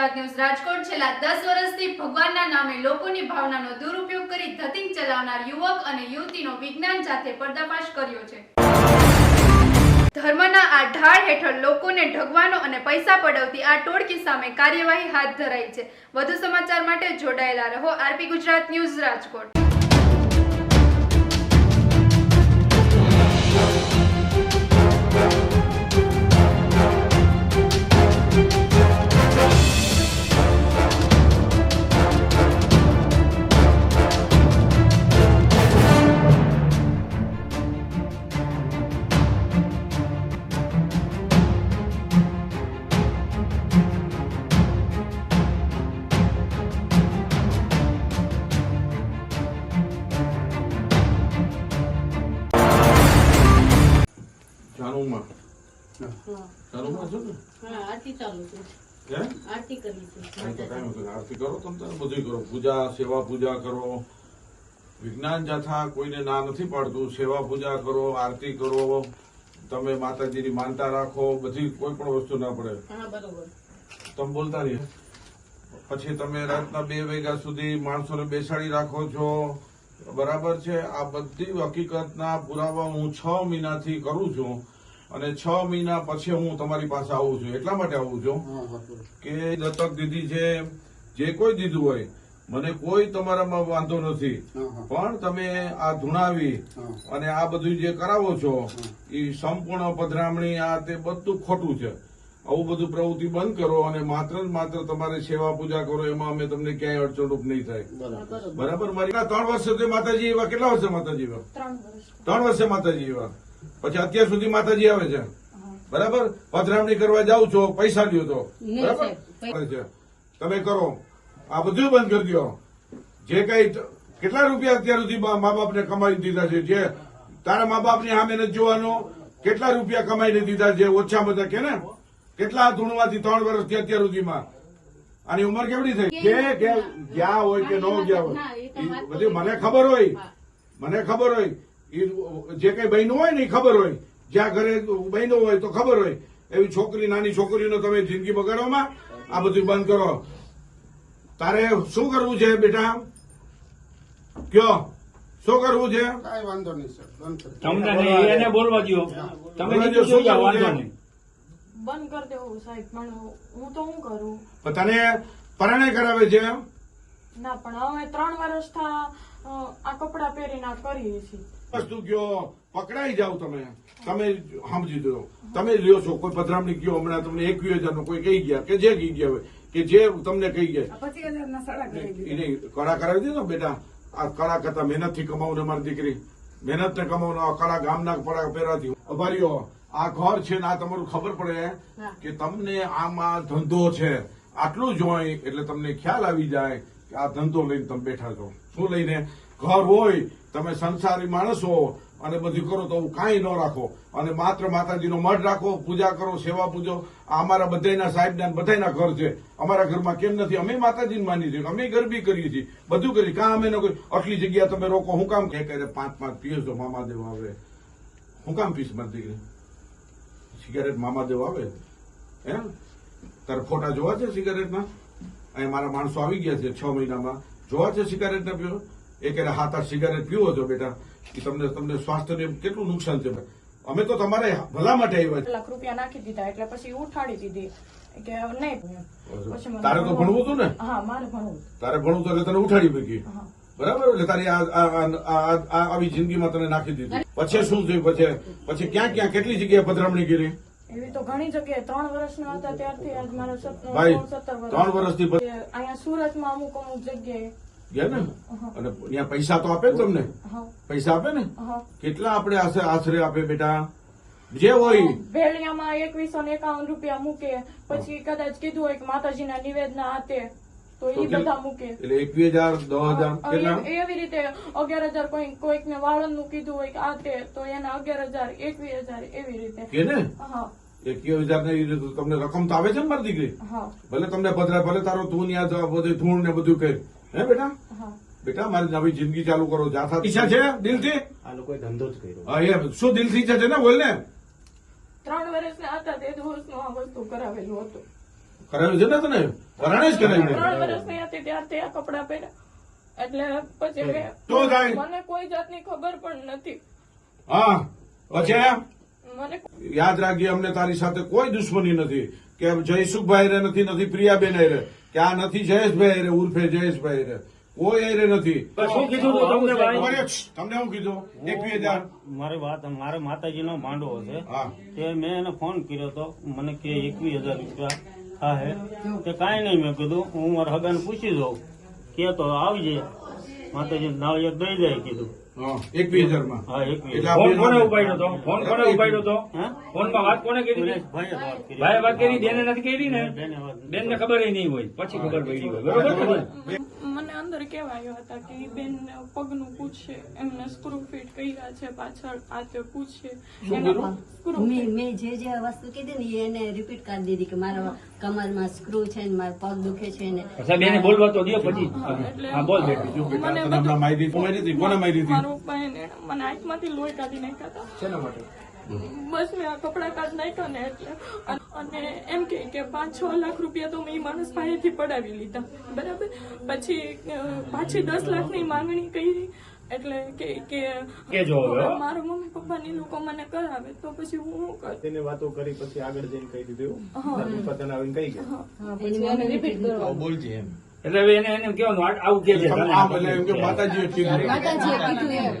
Gujarat news Rajkot છેલ્લા દસ વર્ષથી ભગવાનના નામે લોકોની ભાવનાનો દુરુપયોગ કરી ધતિંગ ચલાવનાર યુવક અને યુવતીનો વિજ્ઞાન સાથે પર્દાફાશ કર્યો છે. ધર્મના આ ઢાળ હેઠળ લોકોને ઢગવાનો અને પૈસા પડાવતી આ ટોળકી સામે કાર્યવાહી હાથ ધરાઈ છે. વધુ સમાચાર માટે જોડાયેલા રહો આરપી ગુજરાત ન્યૂઝ રાજકોટ. આરતી કરવી છે. કાંઈ તો કાંઈ નથી. આરતી કરો તમે બધું કરો. પૂજા સેવા પૂજા કરો. વિજ્ઞાન જાથા કોઈને ના નથી પાડતું. સેવા પૂજા કરો આરતી કરો. તમે માતાજીની માનતા રાખો. બધી કોઈ પણ વસ્તુ ના પડે. તમે બોલતા રહીએ પછી તમે રાતના બે વાગ્યા સુધી માણસોને બેસાડી રાખો છો. બરાબર છે? આ બધી હકીકતના પુરાવા હું છ મહિનાથી કરું છું. અને છ મહિના પછી હું તમારી પાસે આવું છું. એટલા માટે આવું છું કે દત્તક દીધી છે જે કોઈ દીધું હોય મને કોઈ તમારામાં વાંધો નથી. પણ તમે આ ધૂણાવી અને આ બધું જે કરાવો છો એ સંપૂર્ણ પધરામણી આ તે બધું ખોટું છે. આવું બધું પ્રવૃત્તિ બંધ કરો અને માત્ર ને માત્ર તમારે સેવા પૂજા કરો એમાં અમે તમને ક્યાંય અડચણરૂપ નહીં થાય. બરાબર. મારી આ ત્રણ વર્ષ સુધી માતાજી એવા કેટલા વર્ષે માતાજી એવા? ત્રણ વર્ષે માતાજી એવા? પછી અત્યાર સુધી માતાજી આવે છે. બરાબર? પધરામણી કરવા જાવ છો પૈસા દો તો બરાબર. તમે કરો. આ બધું બંધ કરી દો. જે કઈ કેટલા રૂપિયા અત્યાર સુધી મા બાપને કમાઈ દીધા છે? જે તારા મા બાપની સામે નથી જોવાનો. કેટલા રૂપિયા કમાઈને દીધા છે? ઓછા બધા કે ને? કેટલા ધૂણવાથી ત્રણ વર્ષથી અત્યાર સુધીમાં? આની ઉંમર કેવડી થઈ? કે ગયા હોય કે ન ગયા હોય? બધી મને ખબર હોય. મને ખબર હોય. ઈ જે કઈ બહેનો હોય ને એ ખબર હોય. જ્યાં ઘરે બહેનો હોય તો ખબર હોય. એવી છોકરી નાની છોકરીનો તમે જિંદગી બગાડવામાં આ બધું બંધ કરો. તારે શું કરવું છે બેટા? કયો? શું કરવું છે? કાંઈ વાંધો નહીં સર. તમને એને બોલવા દો. તમે બોલવા દ્યો, નીકળી શું જાઓ, કરવું છે? વાંધો નહીં. બંધ કરી દેવું સાહેબ પણ હું તો શું કરું? તને પરણે કરાવે છે? ના પણ હવે ત્રણ વર્ષ આ કપડા પહેરીને કરીએ છીએ. વસ્તુ કયો પકડાઈ જાવ તમે. તમે સમજી દો તમે લ્યો છો કોઈ પધરામણી કયો હમણાં તમને એકવીસ હજાર નો કોઈ કહી ગયા કે જે કહી ગયા હોય કે જે તમને કહી ગયા. એને કળા કરાવી દીધો બેટા. આ કળા કરતા મહેનતથી કમાવું મારી દીકરી. મહેનત ને કમાવું આ કળા ગામના પડા પહેરાતી અભારીઓ આ ઘર છે ને આ તમારું ખબર પડે કે તમને આમાં ધંધો છે. આટલું જોઈ એટલે તમને ખ્યાલ આવી જાય કે આ ધંધો લઈને તમે બેઠા છો. શું લઈને? ઘર હોય, તમે સંસારી માણસ હો અને બધું કરો તો કાંઈ ન રાખો. અને માત્ર માતાજીનો મઢ રાખો, પૂજા કરો, સેવા પૂજો. આ અમારા બધાના સાહેબના બધાના ઘર છે. અમારા ઘરમાં કેમ નથી? અમે માતાજીને માની છીએ. અમે ગરબી કરીએ છીએ. બધું કરીએ કાં અમે કોઈ આટલી જગ્યા તમે રોકો. હું કામ કે કરે પાંચ પાંચ પીએ છો મામાદેવ આવે. હું કામ પીશ મારી દીકરી? સિગારેટ મામાદેવ આવે? એમ તારે ફોટા જોવા છે સિગારેટના? અહીંયા મારા માણસો આવી ગયા છે છ મહિનામાં. જોવા છે સિગારેટ ના પીવો એ કે હાથ સિગારેટ પીવો છો બેટા તમને તમને સ્વાસ્થ્યને કેટલું નુકસાન છે અમે તો તમારે ભલા માટે આવ્યા લાખ રૂપિયા નાખી દીધા એટલે પછી ઉઠાડી દીધી. કે નહીં તારે તો ભણવું હતું ને? હા મારે ભણવું તારે ભણવું તો એટલે તને ઉઠાડી મૂકી બરાબર? એટલે તારી આવી જિંદગીમાં તને નાખી દીધી. પછી શું થયું? પછી પછી ક્યાં ક્યાં કેટલી જગ્યાએ પધરામણી કરી? એવી તો ઘણી જગ્યાએ ત્રણ વર્ષના હતા ત્યારથી આજ મારા સત્તર વર્ષથી અહીંયા સુરતમાં અમુક અમુક જગ્યાએ ગયા ને? અને ત્યાં પૈસા તો આપે ને તમને? પૈસા આપે ને? કેટલા આપણે આશરે આપે બેટા? જે હોય. ભેળિયામાં એકવીસો ને એકાવન રૂપિયા મૂકે. પછી કદાચ કીધું હોય કે માતાજીના નિવેદના આતે તો તો એ બધા મૂકે. એટલે એકવીસ હજાર દસ હજાર હવે કેટલા? એ- એવી રીતે અગિયાર હજાર કોઈ કોઈકને વાળંદનું કીધું હોય કે આ તે તો એના અગિયાર હજાર એકવીસ હજાર એવી રીતે. કે ને? હા. એકવીસ હજાર ને તમને રકમ તો આવે છે ને મારી દીકરી? ભલે તમને ભદ્રા ભલે તારો તું ત્યાં જ બધું ધૂળ ને બધું કહે હે બેટા? બેટા મારી નવી જિંદગી ચાલુ કરો જાથા ઈચ્છા છે દિલથી? આ લોકોએ ધંધો જ કર્યો. હા એમ. શું દિલથી ઈચ્છા છે ને બોલ ને ત્રણ વર્ષના હતા તે દિવસનું આ વસ્તુ કરાવેલું હતું. કરાવ્યું છે ને તને? પરણે જ કરાવ્યું ત્રણ ને વર્ષ થયા તે આ કપડા પહેર્યા. એટલે પછી તો જાય. મને કોઈ જાતની ખબર પણ નથી. હા પછી મને યાદ રાખજે અમને તારી સાથે કોઈ દુશ્મની નથી. કે જયસુખભાઈ રે નથી નથી પ્રિયાબેન રે. કે આ નથી જયેશભાઈ રે ઉર્ફે જયેશભાઈ રે. કોઈ રે નથી. શું કીધું તમને ભાઈ? તમને શું કીધું? એકવીસ હજાર. મારી વાત મારે માતાજીનો માંડવો છે તે મેં એને ફોન કર્યો તો મને કે એકવીસ હજાર રૂપિયા હા હે. કાંઈ નહીં મેં કીધું હું મારા હગાને પૂછી દઉં કે તો આવજે. માતાજી નાળિયેર દઈ જાય કીધું. એકવીસ હજારમાં હા એકવીસ ફોન કોને ઉપાડ્યો હતો ફોન કોને ઉપાડ્યો હતો ફોનમાં વાત કોને કરી? ભાઈ વાત કરી. બેને નથી કરી ને? બેને વાત નથી. બેન ને ખબર નહીં હોય. પછી ખબર પડી હોય બરોબર? અંદર કહેવાયો હતા કે બેન પગનું પૂછે એમને સ્ક્રૂ ફિટ કર્યા છે પાછળ આ તે પૂછે મેં મેં જે જે વસ્તુ કીધી ને એને રિપીટ કરી દીધી કે મારા કમરમાં સ્ક્રૂ છે ને મારા પગ દુખે છે ને. સાહેબ બોલવા તો દો પછી. હા બોલ બેટી. બેટા, તને હમણાં માહિતી કોને દીધી? કોને માહિતી દીધી? મારો મને આંખમાંથી લોહી કાઢી નાખ્યા હતા. શેના માટે? બસ મેં આ કપડા કાઢ નાખ્યો ને એટલે. અને એમ કે કે પાંચ છ લાખ રૂપિયા તો મેં એ માણસ પાસેથી પડાવી લીધા. બરાબર? પછી પાછી દસ લાખની માંગણી કરી. એટલે કે કે. મારા મમ્મી પપ્પાની લોકો મને કરાવે તો પછી હું શું કરું? તેને વાતો કરી પછી આગળ જઈને કહી દીધું. હા. તારા આવીને કહી ગયા. એની મમ્મીને કીધું. બોલજે એમ. એટલે હવે એને એને કેવાનું આવું કે છે. માતાજીએ કીધું. માતાજીએ કીધું એમ.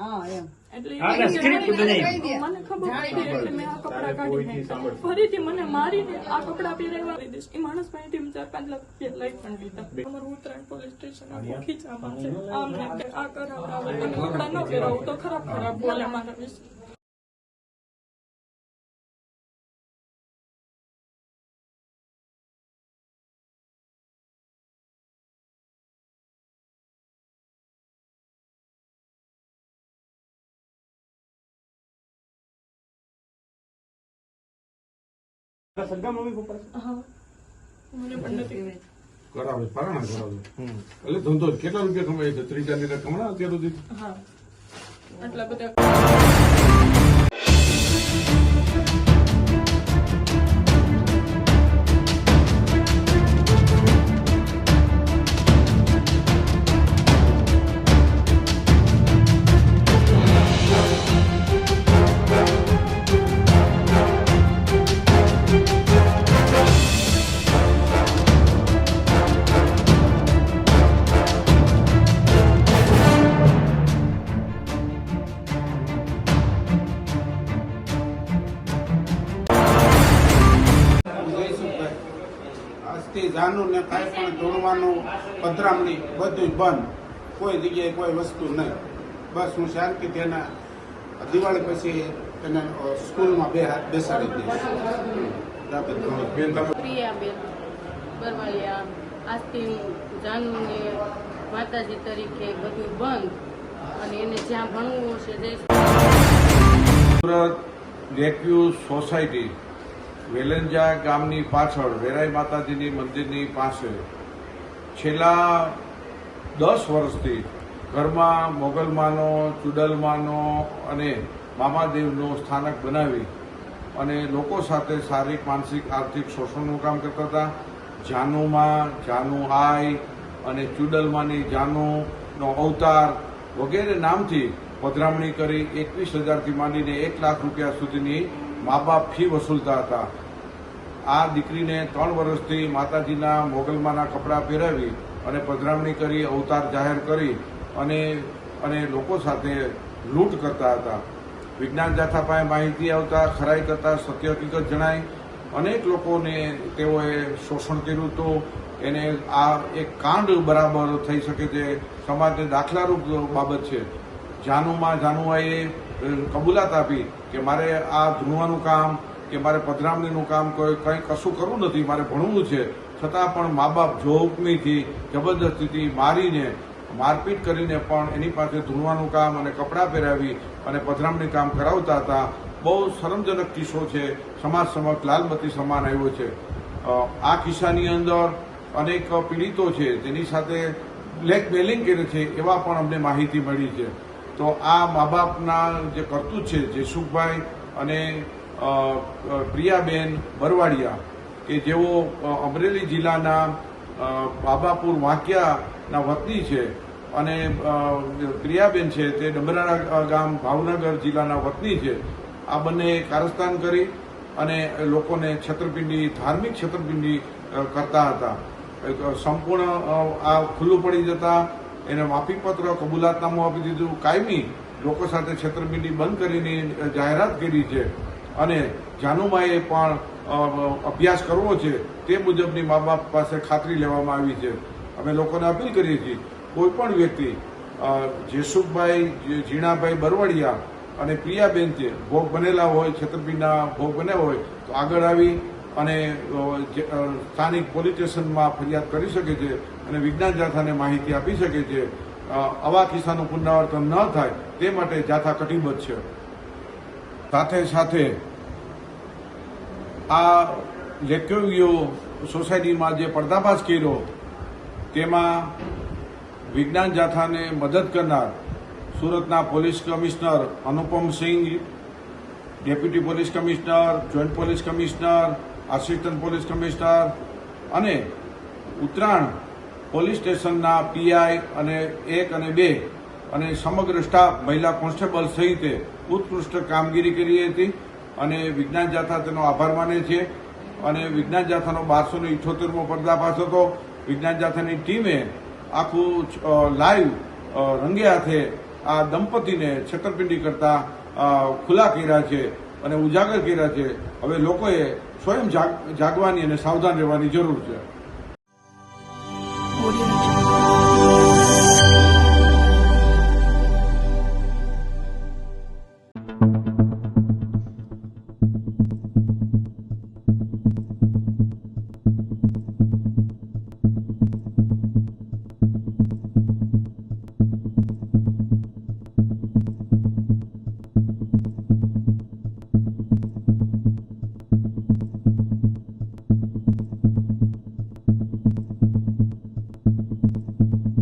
હા એમ. એટલે હા, બનાવી. મને ખબર પડી એટલે મેં આ કપડા કાઢી ફરીથી મને મારીને આ કપડા પહેરાવવા દઈ એ માણસ પાસેથી ચાર પાંચ લાખ રૂપિયા લઈ પણ લીધા. અમારું ઉત્તરાયણ પોલીસ સ્ટેશન ખીચામાં છે. આમ આ કરાવડાવે. તમે કપડા ન પહેરાવું તો ખરાબ ખરાબ બોલે મારા વિશે. હા મને પણ નથી કરાવે પરાણા કરાવે એટલે ધંધો કેટલા રૂપિયા કમાય છે ત્રીસ ચાલીસ કમાણા અત્યાર સુધી હા આટલા બધા કાંઈ પણ જોડવાનું પધરામણી બધું બંધ. કોઈ જગ્યાએ કોઈ વસ્તુ નહીં. બસ હું શાંતિથી એના દિવાળી પછી એને સ્કૂલમાં બે હાથ બેસાડી દઈશ. પ્રિયાબેન બરવાળિયા આજથી જાનુને માતાજી તરીકે બધું બંધ. અને એને જ્યાં ભણવું હશે સુરત રેક્યુ સોસાયટી વેલંજા ગામની પાછળ વેરાઈ માતાજીની મંદિરની પાસે છેલ્લા દસ વર્ષથી ઘરમાં મોગલમાનો ચુડલમાનો અને મામાદેવનો સ્થાનક બનાવી અને લોકો સાથે શારીરિક, માનસિક, આર્થિક શોષણનું કામ કરતા હતા. જાનુમાં જાનુ આઈ અને ચુડલમાની જાનુનો અવતાર વગેરે નામથી પધરામણી કરી એકવીસ હજારથી માંડીને એક લાખ રૂપિયા સુધીની મા બાપ ફી વસૂલતા હતા. આ દીકરીને ત્રણ વર્ષથી માતાજીના મોગલમાના કપડાં પહેરાવી અને પધરામણી કરી, અવતાર જાહેર કરી અને અને લોકો સાથે લૂંટ કરતા હતા. વિજ્ઞાન જાથા પાસે માહિતી આવતા ખરાઈ કરતા સત્ય હકીકત જણાય અનેક લોકોને તેઓએ શોષણ કર્યું હતું એને આ એક કાંડ બરાબર થઈ શકે છે. સમાજને દાખલારૂપ બાબત છે. જાનુમાં જાનુઆએ કબૂલાત આપી કે મારે આ ધૂણવાનું કામ કે મારે પધરામણીનું કામ કોઈ કંઈ કશું કરવું નથી, મારે ભણવું છે. છતાં પણ મા બાપ જોહુકમીથી જબરદસ્તીથી મારીને મારપીટ કરીને પણ એની પાસે ધૂણવાનું કામ અને કપડાં પહેરાવી અને પધરામણી કામ કરાવતા હતા, બહુ શરમજનક કિસ્સો છે. સમાજ સમક્ષ લાલબત્તી સમાન આવ્યો છે. આ કિસ્સાની અંદર અનેક પીડિતો છે, જેની સાથે બ્લેકમેલિંગ કરે છે, એવા પણ અમને માહિતી મળી છે. તો આ મા બાપના જે કરતૂત છે જયસુખભાઈ અને પ્રિયાબેન બરવાડિયા, કે જેઓ અમરેલી જિલ્લાના બાબાપુર વાંકિયાના વતની છે અને પ્રિયાબેન છે તે ડમરાણા ગામ ભાવનગર જિલ્લાના વતની છે. આ બંને કારસ્તાન કરી અને લોકોને છેતરપિંડી, ધાર્મિક છેતરપિંડી કરતા હતા. સંપૂર્ણ આ ખુલ્લું પડી જતા એને માફીપત્ર કબૂલાતનામું આપી દીધું. કાયમી લોકો સાથે છેતરપિંડી બંધ કરીને જાહેરાત કરી છે. અને જાનુમાએ પણ અભ્યાસ કરવો છે તે મુજબની મા બાપ પાસે ખાતરી લેવામાં આવી છે. અમે લોકોને અપીલ કરીએ છીએ કોઈપણ વ્યક્તિ જેસુખભાઈ ઝીણાભાઈ બરવડિયા અને પ્રિયાબેન છે ભોગ બનેલા હોય, છેતરપિંડીના ભોગ બન્યા હોય, તો આગળ આવી અને સ્થાનિક પોલીસ સ્ટેશનમાં ફરિયાદ કરી શકે છે અને વિજ્ઞાન જાથાને માહિતી આપી શકે છે આવા કિસ્સાનું પુનરાવર્તન ન થાય તે માટે જાથા કટિબદ્ધ છે. સાથે સાથે આ લેખવ્યો સોસાયટીમાં જે પર્દાફાશ કર્યો, તેમાં વિજ્ઞાન જાથાને મદદ કરનાર સુરતના police commissioner Anupam Singh deputy police commissioner, joint police commissioner assistant police commissioner અને ઉત્તરાયણ પોલીસ સ્ટેશનના પીઆઈ અને એક અને બે અને સમગ્ર સ્ટાફ મહિલા કોન્સ્ટેબલ સહિતે ઉત્કૃષ્ટ કામગીરી કરી હતી અને વિજ્ઞાન જાથા તેનો આભાર માને છે. અને વિજ્ઞાન જાથાનો બારસો ને ઇઠોતેરમો પર્દાફાશ હતો. વિજ્ઞાન જાથાની ટીમે આખું લાઈવ રંગે હાથે આ દંપતીને છેતરપિંડી કરતા ખુલ્લા કર્યા છે અને ઉજાગર કર્યા છે. હવે લોકોએ સ્વયં જાગ- જાગવાની અને સાવધાન રહેવાની જરૂર છે.